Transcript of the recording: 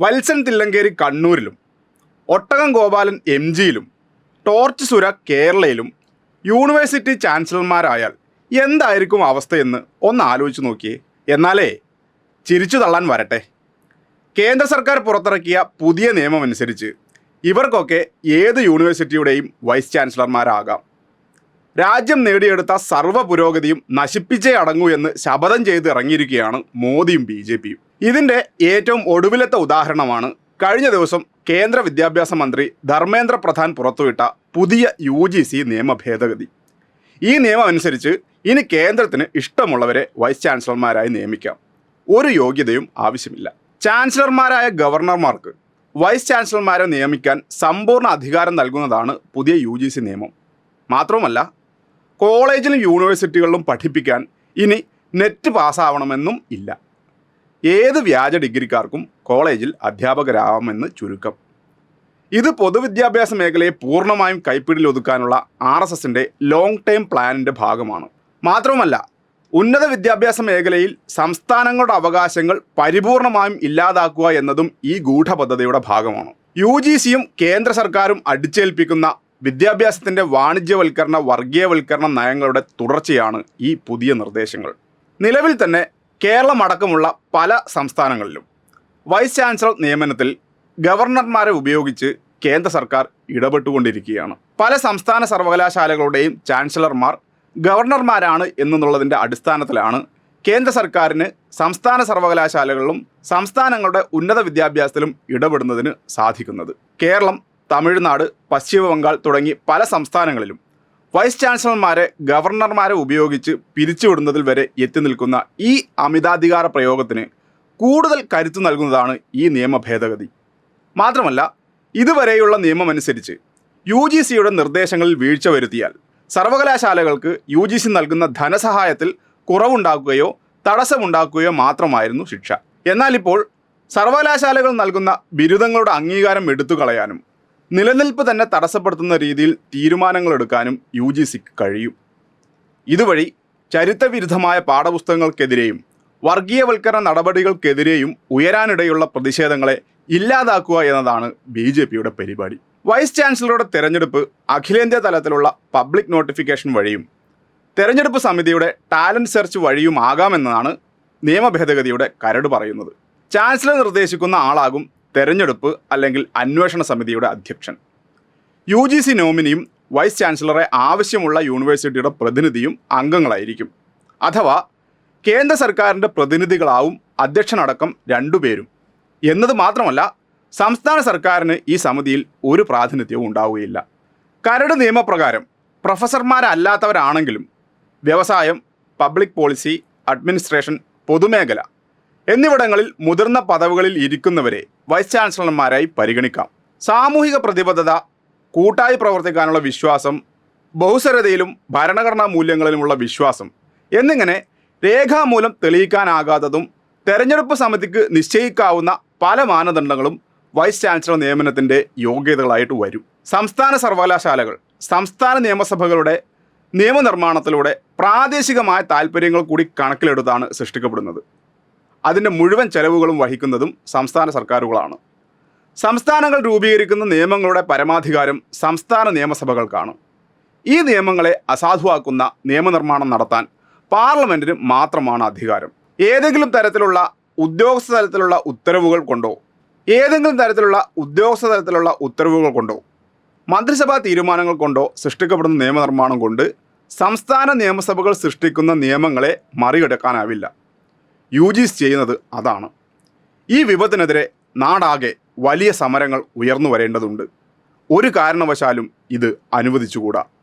വത്സൻ തില്ലങ്കേരി കണ്ണൂരിലും ഒട്ടകം Gopalan M ജിയിലും torch സുര കേരളയിലും യൂണിവേഴ്സിറ്റി ചാൻസലർമാരായാൽ എന്തായിരിക്കും അവസ്ഥയെന്ന് ഒന്ന് ആലോചിച്ച് നോക്കിയേ. എന്നാലേ ചിരിച്ചു തള്ളാൻ വരട്ടെ. കേന്ദ്ര സർക്കാർ പുറത്തിറക്കിയ പുതിയ നിയമമനുസരിച്ച് ഇവർക്കൊക്കെ ഏത് യൂണിവേഴ്സിറ്റിയുടെയും വൈസ് ചാൻസലർമാരാകാം. രാജ്യം നേടിയെടുത്ത സർവ പുരോഗതിയും നശിപ്പിച്ചേ അടങ്ങൂ എന്ന് ശപഥം ചെയ്ത് ഇറങ്ങിയിരിക്കുകയാണ് മോദിയും ബി ജെ പിയും. ഇതിന്റെ ഏറ്റവും ഒടുവിലത്തെ ഉദാഹരണമാണ് കഴിഞ്ഞ ദിവസം കേന്ദ്ര വിദ്യാഭ്യാസ മന്ത്രി ധർമ്മേന്ദ്ര പ്രധാൻ പുറത്തുവിട്ട പുതിയ യു ജി സി നിയമ ഭേദഗതി. ഈ നിയമം അനുസരിച്ച് ഇനി കേന്ദ്രത്തിന് ഇഷ്ടമുള്ളവരെ വൈസ് ചാൻസലർമാരായി നിയമിക്കാം. ഒരു യോഗ്യതയും ആവശ്യമില്ല. ചാൻസലർമാരായ ഗവർണർമാർക്ക് വൈസ് ചാൻസലർമാരെ നിയമിക്കാൻ സമ്പൂർണ അധികാരം നൽകുന്നതാണ് പുതിയ യു ജി സി നിയമം. മാത്രവുമല്ല കോളേജിലും യൂണിവേഴ്സിറ്റികളിലും പഠിപ്പിക്കാൻ ഇനി നെറ്റ് പാസ്സാവണമെന്നും ഇല്ല. ഏത് വ്യാജ ഡിഗ്രിക്കാർക്കും കോളേജിൽ അധ്യാപകരാവാമെന്ന് ചുരുക്കം. ഇത് പൊതുവിദ്യാഭ്യാസ മേഖലയെ പൂർണമായും കൈപ്പിടിയിൽ ഒതുക്കാനുള്ള ആർ എസ് എസിന്റെ ലോങ് ടേം പ്ലാനിന്റെ ഭാഗമാണ്. മാത്രവുമല്ല ഉന്നത വിദ്യാഭ്യാസ മേഖലയിൽ സംസ്ഥാനങ്ങളുടെ അവകാശങ്ങൾ പരിപൂർണമായും ഇല്ലാതാക്കുക എന്നതും ഈ ഗൂഢപദ്ധതിയുടെ ഭാഗമാണ്. യു ജി സിയും കേന്ദ്ര സർക്കാരും അടിച്ചേൽപ്പിക്കുന്ന വിദ്യാഭ്യാസത്തിന്റെ വാണിജ്യവൽക്കരണ വർഗീയവൽക്കരണ നയങ്ങളുടെ തുടർച്ചയാണ് ഈ പുതിയ നിർദ്ദേശങ്ങൾ. നിലവിൽ തന്നെ കേരളം അടക്കമുള്ള പല സംസ്ഥാനങ്ങളിലും വൈസ് ചാൻസലർ നിയമനത്തിൽ ഗവർണർമാരെ ഉപയോഗിച്ച് കേന്ദ്ര സർക്കാർ ഇടപെട്ടുകൊണ്ടിരിക്കുകയാണ്. പല സംസ്ഥാന സർവകലാശാലകളുടെയും ചാൻസലർമാർ ഗവർണർമാരാണ് എന്നുള്ളതിന്റെ അടിസ്ഥാനത്തിലാണ് കേന്ദ്ര സർക്കാരിന് സംസ്ഥാന സർവകലാശാലകളിലും സംസ്ഥാനങ്ങളുടെ ഉന്നത വിദ്യാഭ്യാസത്തിലും ഇടപെടുന്നതിന് സാധിക്കുന്നത്. കേരളം തമിഴ്നാട് പശ്ചിമ ബംഗാൾ തുടങ്ങി പല സംസ്ഥാനങ്ങളിലും വൈസ് ചാൻസലർമാരെ ഗവർണർമാരെ ഉപയോഗിച്ച് പിരിച്ചുവിടുന്നതിൽ വരെ എത്തി നിൽക്കുന്ന ഈ അമിതാധികാര പ്രയോഗത്തിന് കൂടുതൽ കരുത്തു നൽകുന്നതാണ് ഈ നിയമ ഭേദഗതി. മാത്രമല്ല ഇതുവരെയുള്ള നിയമമനുസരിച്ച് യു ജി സിയുടെ നിർദ്ദേശങ്ങളിൽ വീഴ്ച വരുത്തിയാൽ സർവകലാശാലകൾക്ക് യു ജി സി നൽകുന്ന ധനസഹായത്തിൽ കുറവുണ്ടാക്കുകയോ തടസ്സമുണ്ടാക്കുകയോ മാത്രമായിരുന്നു ശിക്ഷ. എന്നാൽ ഇപ്പോൾ സർവകലാശാലകൾ നൽകുന്ന ബിരുദങ്ങളുടെ അംഗീകാരം എടുത്തു കളയാനും നിലനിൽപ്പ് തന്നെ തടസ്സപ്പെടുത്തുന്ന രീതിയിൽ തീരുമാനങ്ങൾ എടുക്കാനും യു ജി സിക്ക് കഴിയും. ഇതുവഴി ചരിത്രവിരുദ്ധമായ പാഠപുസ്തകങ്ങൾക്കെതിരെയും വർഗീയവൽക്കരണ നടപടികൾക്കെതിരെയും ഉയരാനിടയുള്ള പ്രതിഷേധങ്ങളെ ഇല്ലാതാക്കുക എന്നതാണ് ബി ജെ പിയുടെ പരിപാടി. വൈസ് ചാൻസലറുടെ തെരഞ്ഞെടുപ്പ് അഖിലേന്ത്യാ തലത്തിലുള്ള പബ്ലിക് നോട്ടിഫിക്കേഷൻ വഴിയും തെരഞ്ഞെടുപ്പ് സമിതിയുടെ ടാലന്റ് സെർച്ച് വഴിയുമാകാമെന്നാണ് നിയമ ഭേദഗതിയുടെ കരട് പറയുന്നത്. ചാൻസലർ നിർദ്ദേശിക്കുന്ന ആളാകും തെരഞ്ഞെടുപ്പ് അല്ലെങ്കിൽ അന്വേഷണ സമിതിയുടെ അധ്യക്ഷൻ. യു ജി സി നോമിനിയും വൈസ് ചാൻസലറെ ആവശ്യമുള്ള യൂണിവേഴ്സിറ്റിയുടെ പ്രതിനിധിയും അംഗങ്ങളായിരിക്കും. അഥവാ കേന്ദ്ര സർക്കാരിന്റെ പ്രതിനിധികളാവും അധ്യക്ഷനടക്കം രണ്ടുപേരും എന്നത് മാത്രമല്ല സംസ്ഥാന സർക്കാരിന് ഈ സമിതിയിൽ ഒരു പ്രാതിനിധ്യവും ഉണ്ടാവുകയില്ല. കരട് നിയമപ്രകാരം പ്രൊഫസർമാരല്ലാത്തവരാണെങ്കിലും വ്യവസായം പബ്ലിക് പോളിസി അഡ്മിനിസ്ട്രേഷൻ പൊതുമേഖല എന്നിവിടങ്ങളിൽ മുതിർന്ന പദവികളിൽ ഇരിക്കുന്നവരെ വൈസ് ചാൻസലർമാരായി പരിഗണിക്കാം. സാമൂഹിക പ്രതിബദ്ധത കൂട്ടായി പ്രവർത്തിക്കാനുള്ള വിശ്വാസം ബഹുസരതയിലും ഭരണഘടനാ മൂല്യങ്ങളിലുമുള്ള വിശ്വാസം എന്നിങ്ങനെ രേഖാമൂലം തെളിയിക്കാനാകാത്തതും തെരഞ്ഞെടുപ്പ് സമിതിക്ക് നിശ്ചയിക്കാവുന്ന പല മാനദണ്ഡങ്ങളും വൈസ് ചാൻസലർ നിയമനത്തിന്റെ യോഗ്യതകളായിട്ട് വരും. സംസ്ഥാന സർവകലാശാലകൾ സംസ്ഥാന നിയമസഭകളുടെ നിയമനിർമ്മാണത്തിലൂടെ പ്രാദേശികമായ താല്പര്യങ്ങൾ കൂടി കണക്കിലെടുത്താണ് സൃഷ്ടിക്കപ്പെടുന്നത്. അതിന്റെ മുഴുവൻ ചെലവുകളും വഹിക്കുന്നതും സംസ്ഥാന സർക്കാരുകളാണ്. സംസ്ഥാനങ്ങൾ രൂപീകരിക്കുന്ന നിയമങ്ങളുടെ പരമാധികാരം സംസ്ഥാന നിയമസഭകൾക്കാണ്. ഈ നിയമങ്ങളെ അസാധുവാക്കുന്ന നിയമനിർമ്മാണം നടത്താൻ പാർലമെന്റിന് മാത്രമാണ് അധികാരം. ഏതെങ്കിലും തരത്തിലുള്ള ഉദ്യോഗസ്ഥ തലത്തിലുള്ള ഉത്തരവുകൾ കൊണ്ടോ ഏതെങ്കിലും തരത്തിലുള്ള ഉദ്യോഗസ്ഥ തലത്തിലുള്ള ഉത്തരവുകൾ കൊണ്ടോ മന്ത്രിസഭാ തീരുമാനങ്ങൾ കൊണ്ടോ സൃഷ്ടിക്കപ്പെടുന്ന നിയമനിർമ്മാണം കൊണ്ട് സംസ്ഥാന നിയമസഭകൾ സൃഷ്ടിക്കുന്ന നിയമങ്ങളെ മറികടക്കാനാവില്ല. യു ജി സി ചെയ്യുന്നത് അതാണ്. ഈ വിപത്തിനെതിരെ നാടാകെ വലിയ സമരങ്ങൾ ഉയർന്നു വരേണ്ടതുണ്ട്. ഒരു കാരണവശാലും ഇത് അനുവദിച്ചുകൂടാ.